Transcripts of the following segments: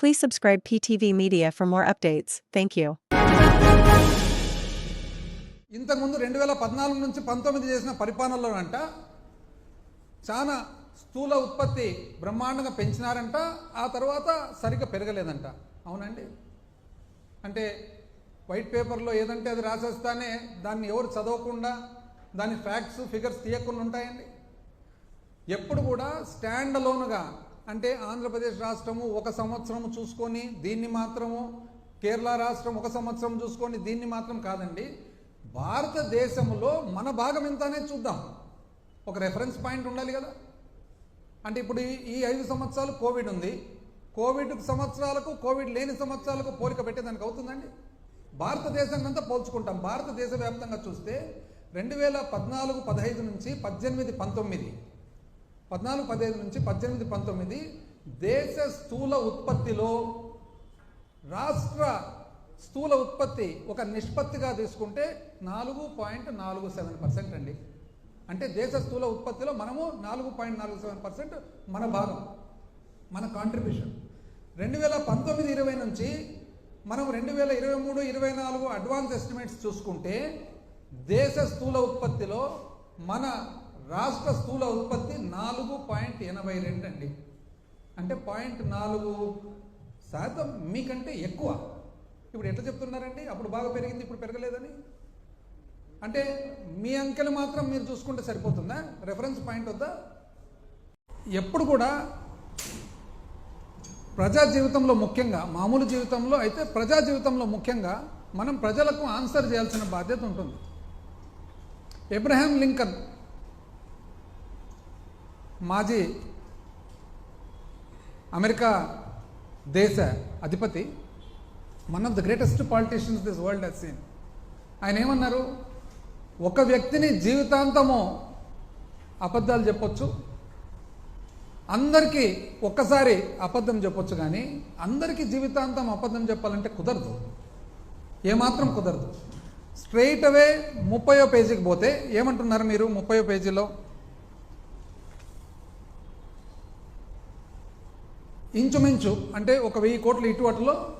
Please subscribe PTV Media for more updates. Thank you. ఇంతకుముందు రెండు వేల పద్నాలుగు నుంచి పంతొమ్మిది చేసిన పరిపాలనలోనంట చాలా స్థూల ఉత్పత్తి బ్రహ్మాండంగా పెంచినారంట ఆ తర్వాత సరిగ్గా పెరగలేదంట అవునండి అంటే వైట్ పేపర్లో ఏదంటే అది రాసేస్తానే దాన్ని ఎవరు చదవకుండా దాని ఫ్యాక్ట్స్ ఫిగర్స్ తీయకుండా ఉంటాయండి ఎప్పుడు కూడా స్టాండ్ అలోన్గా అంటే ఆంధ్రప్రదేశ్ రాష్ట్రము ఒక సంవత్సరం చూసుకొని దీన్ని మాత్రము కేరళ రాష్ట్రం ఒక సంవత్సరం చూసుకొని దీన్ని మాత్రం కాదండి. భారతదేశంలో మన భాగం ఎంత అనేది చూద్దాం. ఒక రెఫరెన్స్ పాయింట్ ఉండాలి కదా. అంటే ఇప్పుడు ఈ- ఐదు సంవత్సరాలు కోవిడ్ ఉంది. కోవిడ్ సంవత్సరాలకు కోవిడ్ లేని సంవత్సరాలకు పోలిక పెట్టేదానికి అవుతుందండి. భారతదేశం అంతా పోల్చుకుంటాం. భారతదేశ వ్యాప్తంగా చూస్తే రెండు వేల పద్నాలుగు పదహైదు నుంచి పద్దెనిమిది పంతొమ్మిది పద్నాలుగు పదిహేను నుంచి పద్దెనిమిది పంతొమ్మిది దేశ స్థూల ఉత్పత్తిలో రాష్ట్ర స్థూల ఉత్పత్తి ఒక నిష్పత్తిగా తీసుకుంటే నాలుగు పాయింట్ నాలుగు సెవెన్ పర్సెంట్ అండి. అంటే దేశ స్థూల ఉత్పత్తిలో మనము నాలుగు పాయింట్ నాలుగు సెవెన్ పర్సెంట్ మన భాగం మన కాంట్రిబ్యూషన్ రెండు వేల పంతొమ్మిది ఇరవై నుంచి మనం రెండు వేల ఇరవై మూడు ఇరవై నాలుగు అడ్వాన్స్ ఎస్టిమేట్స్ చూసుకుంటే దేశ స్థూల ఉత్పత్తిలో మన రాష్ట్ర స్థూల ఉత్పత్తి నాలుగు పాయింట్ ఎనభై రెండు అండి. అంటే పాయింట్ నాలుగు శాతం మీకంటే ఎక్కువ. ఇప్పుడు ఎట్లా చెప్తున్నారండి? అప్పుడు బాగా పెరిగింది ఇప్పుడు పెరగలేదని? అంటే మీ అంకెలు మాత్రం మీరు చూసుకుంటే సరిపోతుందా? రెఫరెన్స్ పాయింట్ వద్దా? ఎప్పుడు కూడా ప్రజా జీవితంలో ముఖ్యంగా మామూలు జీవితంలో అయితే ప్రజా జీవితంలో ముఖ్యంగా మనం ప్రజలకు ఆన్సర్ చేయాల్సిన బాధ్యత ఉంటుంది. ఎబ్రహాం లింకన్ మాజీ అమెరికా దేశ అధిపతి one of the greatest politicians this world he's seen ఆయన ఏమన్నారు? ఒక వ్యక్తిని జీవితాంతము అబద్ధాలు చెప్పొచ్చు అందరికీ ఒక్కసారి అబద్ధం చెప్పొచ్చు కానీ అందరికీ జీవితాంతం అబద్ధం చెప్పాలంటే కుదరదు. ఏమాత్రం కుదరదు. స్ట్రైట్ అవే ముప్పయో పేజీకి పోతే ఏమంటున్నారు మీరు ముప్పయో పేజీలో? ఇంచుమించు అంటే ఒక వెయ్యి కోట్లు ఇటువట్లో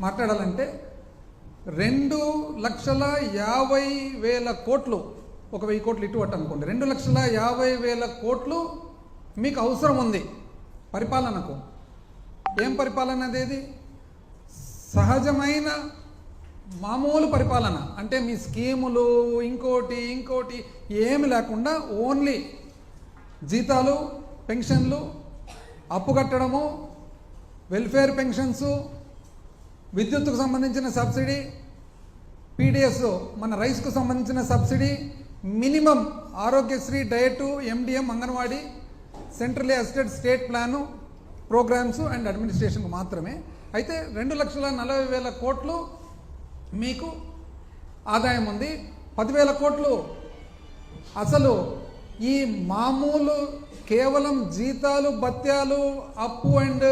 మాట్లాడాలంటే రెండు లక్షల యాభై వేల కోట్లు ఒక వెయ్యి కోట్లు ఇటువట అనుకోండి. రెండు లక్షల యాభై వేల కోట్లు మీకు అవసరం ఉంది పరిపాలనకు. ఏం పరిపాలన అనేది సహజమైన మామూలు పరిపాలన. అంటే మీ స్కీములు ఇంకోటి ఇంకోటి ఏమి లేకుండా ఓన్లీ జీతాలు పెన్షన్లు అప్పు కట్టడము వెల్ఫేర్ పెన్షన్సు విద్యుత్కు సంబంధించిన సబ్సిడీ పీడిఎస్ మన రైస్కు సంబంధించిన subsidy minimum Aarogyasri diet MDM Anganwadi central assisted state plan programs and అడ్మినిస్ట్రేషన్కు మాత్రమే. అయితే రెండు లక్షల నలభై వేల కోట్లు మీకు ఆదాయం ఉంది. పదివేల కోట్లు అసలు ఈ మామూలు కేవలం జీతాలు భత్యాలు అప్పు అండ్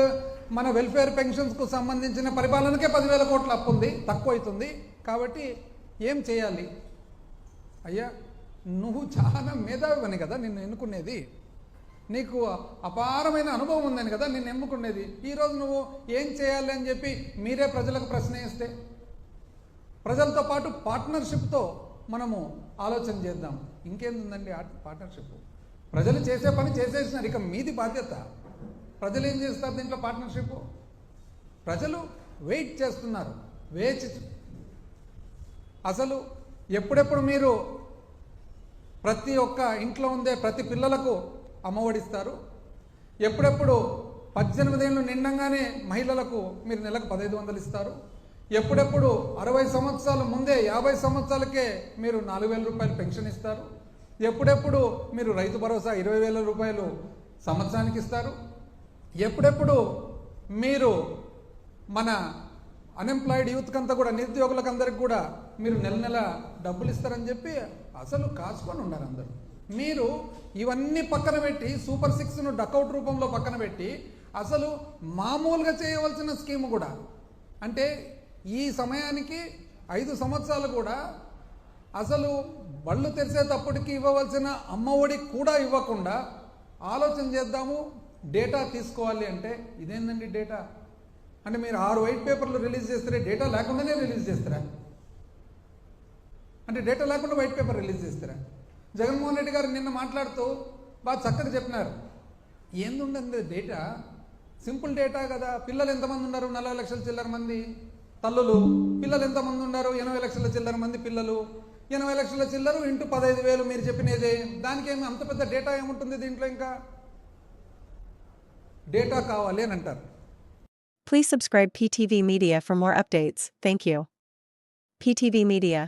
మన వెల్ఫేర్ పెన్షన్స్కు సంబంధించిన పరిపాలనకే పదివేల కోట్ల అప్పు ఉంది తక్కువ అవుతుంది. కాబట్టి ఏం చేయాలి? అయ్యా నువ్వు చాలా మేధావివని కదా నిన్ను ఎన్నుకునేది? నీకు అపారమైన అనుభవం ఉందని కదా నిన్ను ఎన్నుకునేది? ఈరోజు నువ్వు ఏం చేయాలి అని చెప్పి మీరే ప్రజలకు ప్రశ్న వేస్తే ప్రజలతో పాటు పార్ట్నర్షిప్తో మనము ఆలోచన చేద్దాం. ఇంకేముందండి పార్ట్నర్షిప్? ప్రజలు చేసే పని చేసేసినారు. ఇక మీది బాధ్యత. ప్రజలు ఏం చేస్తారు దీంట్లో పార్ట్నర్షిప్? ప్రజలు వెయిట్ చేస్తున్నారు. వేచి అసలు ఎప్పుడెప్పుడు మీరు ప్రతి ఒక్క ఇంట్లో ఉండే ప్రతి పిల్లలకు అమ్మఒడిస్తారు ఎప్పుడెప్పుడు పద్దెనిమిదేళ్ళు నిండంగానే మహిళలకు మీరు నెలకు పదహైదు వందలు ఇస్తారు? ఎప్పుడెప్పుడు అరవై సంవత్సరాల ముందే యాభై సంవత్సరాలకే మీరు నాలుగు వేల రూపాయలు పెన్షన్ ఇస్తారు? ఎప్పుడెప్పుడు మీరు రైతు భరోసా ఇరవై వేల రూపాయలు సంవత్సరానికి ఇస్తారు? ఎప్పుడెప్పుడు మీరు మన అన్ఎంప్లాయిడ్ యూత్కి అంతా కూడా నిరుద్యోగులకు అందరికి కూడా మీరు నెల నెల డబ్బులు ఇస్తారని చెప్పి అసలు కాచుకొని ఉన్నారు అందరూ. మీరు ఇవన్నీ పక్కన పెట్టి సూపర్ సిక్స్ను డకౌట్ రూపంలో పక్కన పెట్టి అసలు మామూలుగా చేయవలసిన స్కీమ్ కూడా అంటే ఈ సమయానికి ఐదు సంవత్సరాలు కూడా అసలు బళ్ళు తెరిచేటప్పటికి ఇవ్వవలసిన అమ్మఒడి కూడా ఇవ్వకుండా ఆలోచన చేద్దాము డేటా తీసుకోవాలి అంటే ఇదేందండి డేటా? అంటే మీరు ఆరు వైట్ పేపర్లు రిలీజ్ చేస్తారే డేటా లేకుండానే రిలీజ్ చేస్తారా? అంటే డేటా లేకుండా వైట్ పేపర్ రిలీజ్ చేస్తారా? జగన్మోహన్ రెడ్డి గారు నిన్న మాట్లాడుతూ బాగా చక్కగా చెప్పినారు. ఏందుండండి డేటా? సింపుల్ డేటా కదా. పిల్లలు ఎంతమంది ఉన్నారు? నలభై లక్షల చిల్లర మంది. తల్లులు పిల్లలు ఎంతమంది ఉన్నారు ఎనభై లక్షల చిల్లర మంది పిల్లలు ఎనభై లక్షల చిల్లరు ఇంటూ పదహైదు వేలు మీరు చెప్పినదే దానికి ఏమి అంత పెద్ద డేటా ఏముంటుంది దీంట్లో ఇంకా డేటా కావాలి అని అంటారు Please subscribe PTV Media for more updates. Thank you. PTV Media.